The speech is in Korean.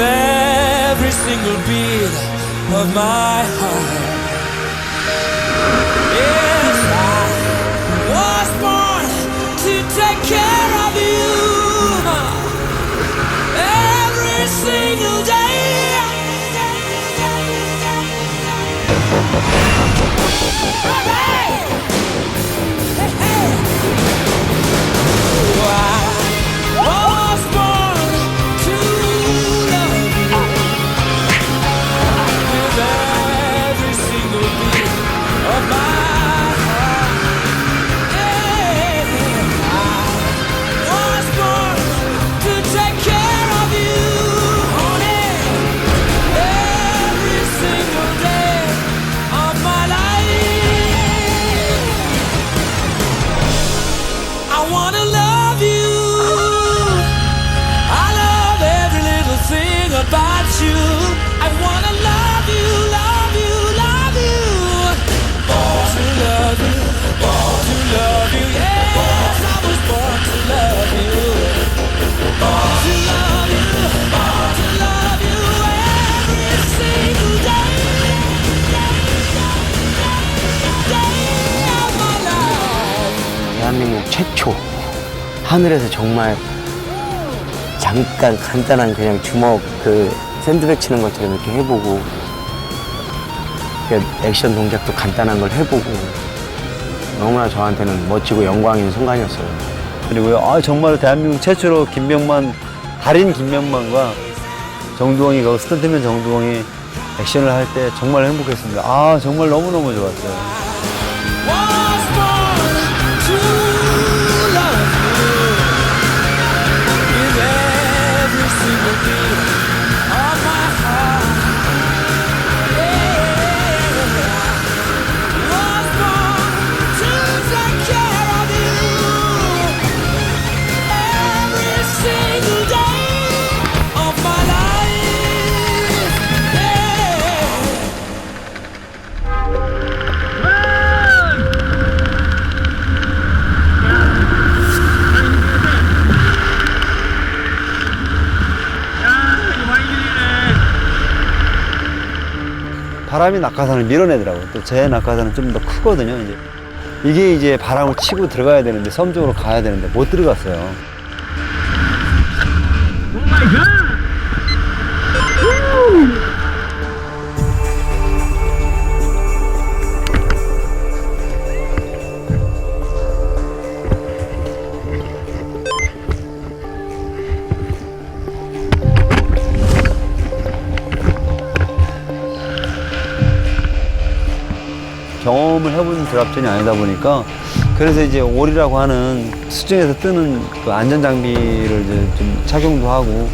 every single beat of my heart. Yeah. 대한민국 최초 하늘에서 정말 잠깐 간단한 그냥 주먹 그 샌드백 치는 것처럼 이렇게 해보고 그 액션 동작도 간단한 걸 해보고 너무나 저한테는 멋지고 영광인 순간이었어요. 그리고요, 아, 정말 대한민국 최초로 김명만, 달인 김명만과 정두영이, 그 스턴트맨 정두영이 액션을 할 때 정말 행복했습니다. 아, 정말 너무너무 좋았어요. 바람이 낙하산을 밀어내더라고요. 또 제 낙하산은 좀 더 크거든요, 이제. 이게 이제 바람을 치고 들어가야 되는데, 섬 쪽으로 가야 되는데, 못 들어갔어요. 경험을 해본 드랍전이 아니다 보니까 그래서 이제 올이라고 하는 수중에서 뜨는 그 안전 장비를 이제 좀 착용도 하고